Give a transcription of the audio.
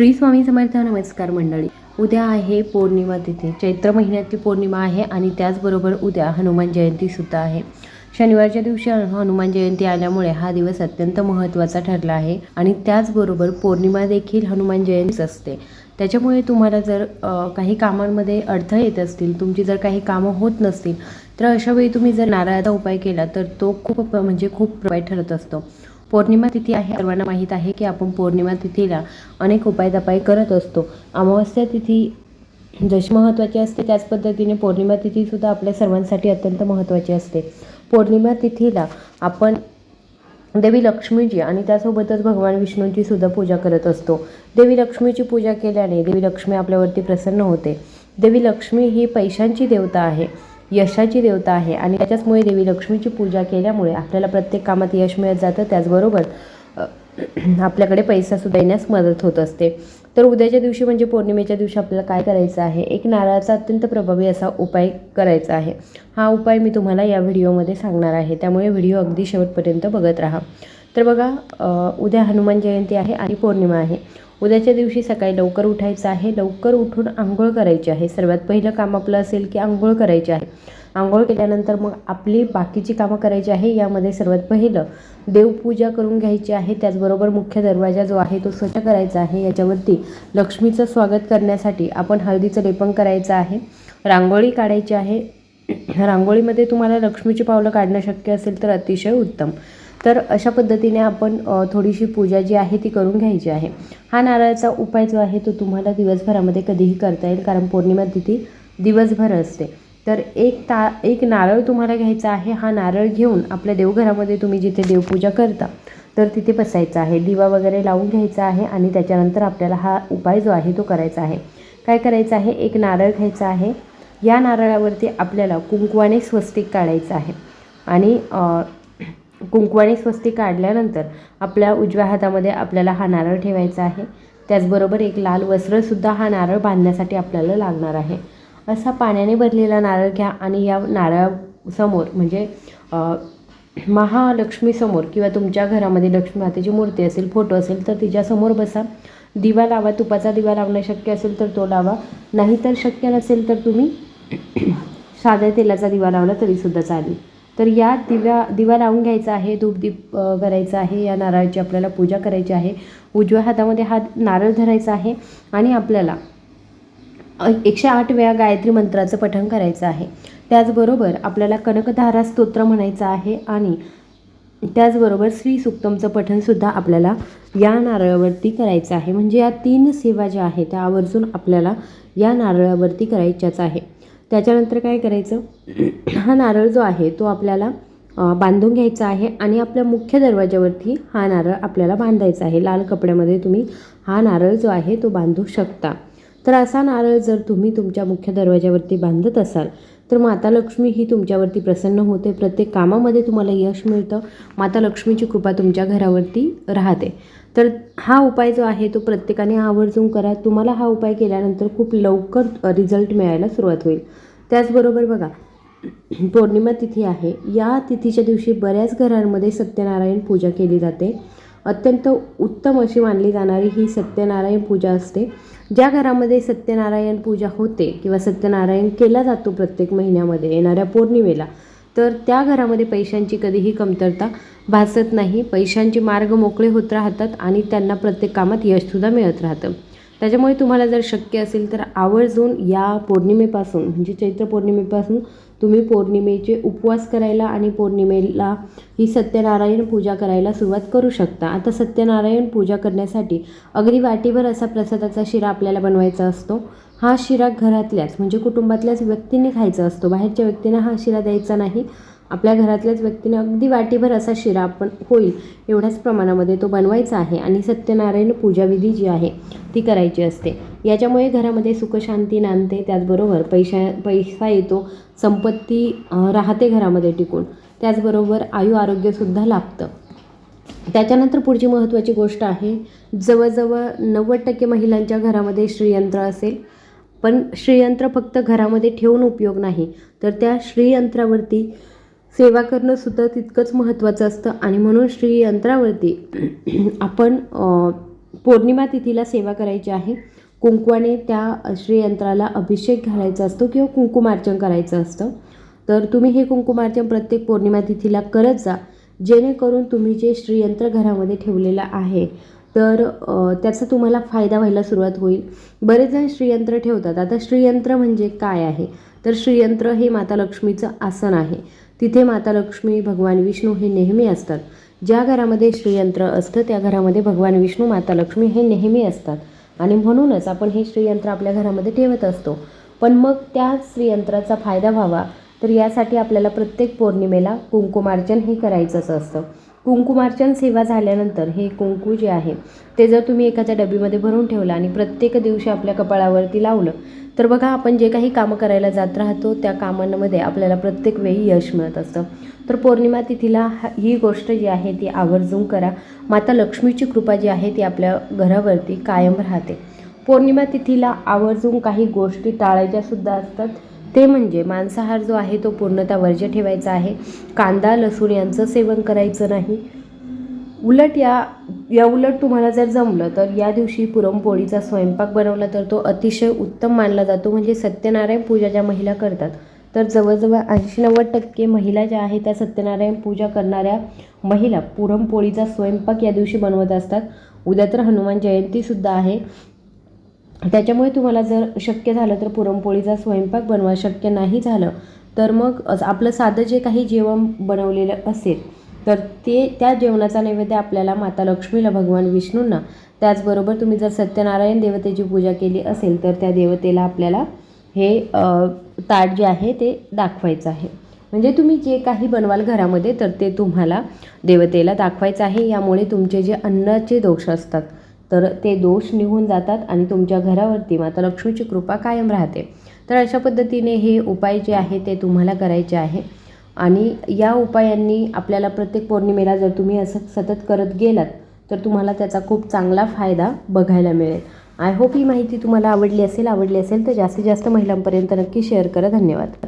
श्री स्वामी समर्थ नमस्कार मंडळी. उद्या आहे पौर्णिमा तिथे. चैत्र महिन्यातली पौर्णिमा आहे आणि त्याचबरोबर उद्या हनुमान जयंतीसुद्धा आहे. शनिवारच्या दिवशी हनुमान जयंती आल्यामुळे हा दिवस अत्यंत महत्त्वाचा ठरला आहे आणि त्याचबरोबर पौर्णिमा देखील हनुमान जयंतीच असते. त्याच्यामुळे तुम्हाला जर काही कामांमध्ये अडथळे येत असतील तुमची जर काही कामं होत नसतील तर अशावेळी तुम्ही जर नारळाचा उपाय केला तर तो खूप म्हणजे खूप प्रवाय ठरत असतो. पौर्णिमा तिथी आहे. सर्वांना माहीत आहे की आपण पौर्णिमा तिथीला अनेक उपाय तपाय करत असतो. अमावस्या तिथी जशी महत्त्वाची असते त्याच पद्धतीने पौर्णिमा तिथीसुद्धा आपल्या सर्वांसाठी अत्यंत महत्त्वाची असते. पौर्णिमा तिथीला आपण देवी लक्ष्मीची आणि त्यासोबतच भगवान विष्णूंची सुद्धा पूजा करत असतो. देवी लक्ष्मीची पूजा केल्याने देवी लक्ष्मी आपल्यावरती प्रसन्न होते. देवी लक्ष्मी ही पैशांची देवता आहे. यशाची देवता आहे. आणि त्याच्याचमुळे देवी लक्ष्मीची पूजा केल्यामुळे आपल्याला प्रत्येक कामात यश मिळत जातं. त्याचबरोबर आपल्याकडे पैसासुद्धा येण्यास मदत होत असते. तर उद्याच्या दिवशी म्हणजे पौर्णिमेच्या दिवशी आपल्याला काय करायचं आहे? एक नारळाचा अत्यंत प्रभावी असा उपाय करायचा आहे. हा उपाय मी तुम्हाला या व्हिडिओमध्ये सांगणार आहे. त्यामुळे व्हिडिओ अगदी शेवटपर्यंत बघत राहा. तर बघा उद्या हनुमान जयंती आहे आणि पौर्णिमा आहे. उद्याच्या दिवशी सकाळी लवकर उठायचं आहे. लवकर उठून आंघोळ करायची आहे. सर्वात पहिलं काम आपलं असेल की आंघोळ करायची आहे. आंघोळ केल्यानंतर मग आपली बाकीची कामं करायची आहे. यामध्ये सर्वात पहिलं देवपूजा करून घ्यायची आहे. त्याचबरोबर मुख्य दरवाजा जो आहे तो स्वच्छ करायचा आहे. याच्यावरती लक्ष्मीचं स्वागत करण्यासाठी आपण हळदीचं लेपन करायचं आहे. रांगोळी काढायची आहे. रांगोळीमध्ये तुम्हाला लक्ष्मीची पावलं काढणं शक्य असेल तर अतिशय उत्तम. तर अशा पद्धतीने आपण थोडीशी पूजा जी आहे ती करून घ्यायची आहे. हा नारळाचा उपाय जो आहे तो तुम्हाला दिवसभरामध्ये कधीही करता येईल कारण पौर्णिमा तिथी दिवसभर असते. तर एक ता एक नारळ तुम्हाला घ्यायचा आहे हा नारळ घेऊन आपल्या देवघरामध्ये तुम्ही जिथे देवपूजा करता तर तिथे बसायचं आहे. दिवा वगैरे लावून घ्यायचा आहे आणि त्याच्यानंतर आपल्याला हा उपाय जो आहे तो करायचा आहे. काय करायचं आहे? एक नारळ घ्यायचा आहे. या नारळावरती आपल्याला कुंकवाने स्वस्तिक काढायचं आहे. आणि कुंकवाने स्वस्ती काढल्यानंतर आपल्या उजव्या हातामध्ये आपल्याला हा नारळ ठेवायचा आहे. त्याचबरोबर एक लाल वस्त्रसुद्धा हा नारळ बांधण्यासाठी आपल्याला लागणार आहे. असा पाण्याने भरलेला नारळ घ्या आणि या नारळासमोर म्हणजे महालक्ष्मीसमोर किंवा तुमच्या घरामध्ये लक्ष्मी मातेची मूर्ती असेल फोटो असेल तर तिच्यासमोर बसा. दिवा लावा तुपाचा दिवा लावणं शक्य असेल तर तो लावा. नाहीतर शक्य नसेल तर तुम्ही साध्या तेलाचा दिवा लावला तरीसुद्धा चालेल. तर या दिव्या दिवा लावून घ्यायचा आहे धूपदीप करायचा आहे या नारळाची आपल्याला पूजा करायची आहे. उजव्या हातामध्ये हा नारळ धरायचा आहे आणि आपल्याला एकशे आठ वेळा गायत्री मंत्राचं पठण करायचं आहे. त्याचबरोबर आपल्याला कनकधारा स्तोत्र म्हणायचं आहे आणि त्याचबरोबर श्री सुक्तमचं पठणसुद्धा आपल्याला या नारळावरती करायचं आहे. म्हणजे या तीन सेवा ज्या आहेत त्या आवर्जून आपल्याला या नारळावरती करायच्याच आहे. त्याच्यानंतर काय करायचं? हा नारळ जो आहे तो आपल्याला बांधून घ्यायचा आहे आणि आपल्या मुख्य दरवाज्यावरती हा नारळ आपल्याला बांधायचा आहे. लाल कपड्यामध्ये तुम्ही हा नारळ जो आहे तो बांधू शकता. तर असा नारळ जर तुम्ही तुमच्या मुख्य दरवाजावरती बांधत असाल तर माता लक्ष्मी ही तुमच्यावरती प्रसन्न होते. प्रत्येक कामामध्ये तुम्हाला यश मिळतं. माता लक्ष्मीची कृपा तुमच्या घरावरती राहते. तर हा उपाय जो आहे तो प्रत्येकाने आवर्जून करा. तुम्हाला हा उपाय केल्यानंतर खूप लवकर रिझल्ट मिळायला सुरुवात होईल. त्याचबरोबर बघा पौर्णिमा तिथी आहे. या तिथीच्या दिवशी बऱ्याच घरांमध्ये सत्यनारायण पूजा केली जाते. अत्यंत उत्तम अशी मानली जाणारी ही सत्यनारायण पूजा असते. ज्या घरामध्ये सत्यनारायण पूजा होते किंवा सत्यनारायण केला जातो प्रत्येक महिन्यामध्ये येणाऱ्या पौर्णिमेला तर त्या घरामध्ये पैशांची कधीही कमतरता भासत नाही. पैशांचे मार्ग मोकळे होत राहतात आणि त्यांना प्रत्येक कामात यशसुद्धा मिळत राहतं. त्याच्यामुळे तुम्हाला जर शक्य असेल तर आवर्जून या पौर्णिमेपासून म्हणजे चैत्र पौर्णिमेपासून तुम्ही पौर्णिमेचे उपवास करायला आणि पौर्णिमेला ही सत्यनारायण पूजा करायला सुरुवात करू शकता. आता सत्यनारायण पूजा करण्यासाठी अगदी वाटीभर असा प्रसादाचा शिरा आपल्याला बनवायचा असतो. हा शिरा घरातल्याच म्हणजे कुटुंबातल्याच व्यक्तींनी खायचा असतो. बाहेरच्या व्यक्तींना हा शिरा द्यायचा नाही. आपल्या घरातल्याच व्यक्तीने अगदी वाटीभर असा शिरा आपण होईल एवढ्याच प्रमाणामध्ये तो बनवायचा आहे आणि सत्यनारायण पूजाविधी जी आहे ती करायची असते. याच्यामुळे घरामध्ये सुखशांती नांदते. त्याचबरोबर पैशा पैसा येतो. संपत्ती राहते घरामध्ये टिकून. त्याचबरोबर आयु आरोग्यसुद्धा लाभतं. त्याच्यानंतर पुढची महत्त्वाची गोष्ट आहे जवळजवळ नव्वद टक्के महिलांच्या घरामध्ये श्रीयंत्र असेल. पण श्रीयंत्र फक्त घरामध्ये ठेवून उपयोग नाही. तर त्या श्रीयंत्रावरती सेवा करणं सुद्धा तितकंच महत्त्वाचं असतं. आणि म्हणून श्रीयंत्रावरती आपण पौर्णिमा तिथीला सेवा करायची आहे. कुंकवाने त्या श्रीयंत्राला अभिषेक घालायचा असतो किंवा कुंकुमार्चन करायचं असतं. तर तुम्ही हे कुंकुमार्चन प्रत्येक पौर्णिमा तिथीला करत जा. जेणेकरून तुम्ही जे श्रीयंत्र घरामध्ये ठेवलेलं आहे तर त्याचा तुम्हाला फायदा व्हायला सुरुवात होईल. बरेच जण श्रीयंत्र ठेवतात. आता श्रीयंत्र म्हणजे काय आहे? तर श्रीयंत्र हे माता लक्ष्मीचं आसन आहे. तिथे माता लक्ष्मी भगवान विष्णू हे नेहमी असतात. ज्या घरामध्ये श्रीयंत्र असतं त्या घरामध्ये भगवान विष्णू माता लक्ष्मी हे नेहमी असतात. आणि म्हणूनच आपण हे श्रीयंत्र आपल्या घरामध्ये ठेवत असतो. पण मग त्या श्रीयंत्राचा फायदा व्हावा. तर यासाठी आपल्याला प्रत्येक पौर्णिमेला कुंकुमार्चन हे करायचंच असतं. कुंकुमार्चन सेवा झाल्यानंतर हे कुंकू जे आहे ते जर तुम्ही एखाद्या डबीमध्ये भरून ठेवलं आणि प्रत्येक दिवशी आपल्या कपाळावरती लावलं तर बघा आपण जे काही कामं करायला जात राहतो त्या कामांमध्ये आपल्याला प्रत्येक वेळी यश मिळत असतं. तर पौर्णिमा तिथीला हा- ही गोष्ट जी आहे ती आवर्जून करा. माता लक्ष्मीची कृपा जी आहे ती आपल्या घरावरती कायम राहते. पौर्णिमा तिथीला आवर्जून काही गोष्टी टाळायच्या सुद्धा असतात. ते म्हणजे मांसाहार जो आहे तो पूर्णतः वर्ज्य ठेवायचा आहे. कांदा लसूण यांचं सेवन करायचं नाही. उलट या या उलट तुम्हाला जर जमलं तर या दिवशी पुरणपोळीचा स्वयंपाक बनवला तर तो अतिशय उत्तम मानला जातो. म्हणजे सत्यनारायण पूजा ज्या महिला करतात तर जवळजवळ ऐंशी नव्वद टक्के महिला ज्या आहेत त्या सत्यनारायण पूजा करणाऱ्या महिला पुरणपोळीचा स्वयंपाक या दिवशी बनवत असतात. उद्या तर हनुमान जयंतीसुद्धा आहे. त्याच्यामुळे तुम्हाला जर शक्य झालं तर पुरणपोळीचा स्वयंपाक बनवा. शक्य नाही झालं तर मग आपलं साधं जे काही जेवण बनवलेलं असेल तर ते त्या जेवणाचा नैवेद्य आपल्याला माता लक्ष्मीला भगवान विष्णूंना. त्याचबरोबर तुम्ही जर सत्यनारायण देवतेची पूजा केली असेल तर त्या देवतेला आपल्याला हे ताट जे आहे ते दाखवायचं आहे. म्हणजे तुम्ही जे काही बनवाल घरामध्ये तर ते तुम्हाला देवतेला दाखवायचं आहे. यामुळे तुमचे जे अन्नाचे दोष असतात तर ते दोष निघून जातात आणि तुमच्या घरावरती माता लक्ष्मीची कृपा कायम राहते. तर अशा पद्धतीने हे उपाय जे आहे ते तुम्हाला करायचे आहे. आणि या उपायांनी आपल्याला प्रत्येक पौर्णिमेला जर तुम्ही असं सतत करत गेलात तर तुम्हाला त्याचा खूप चांगला फायदा बघायला मिळेल. आय होप ही माहिती तुम्हाला आवडली असेल आवडली असेल तर जास्तीत जास्त महिलांपर्यंत नक्की शेअर करा. धन्यवाद.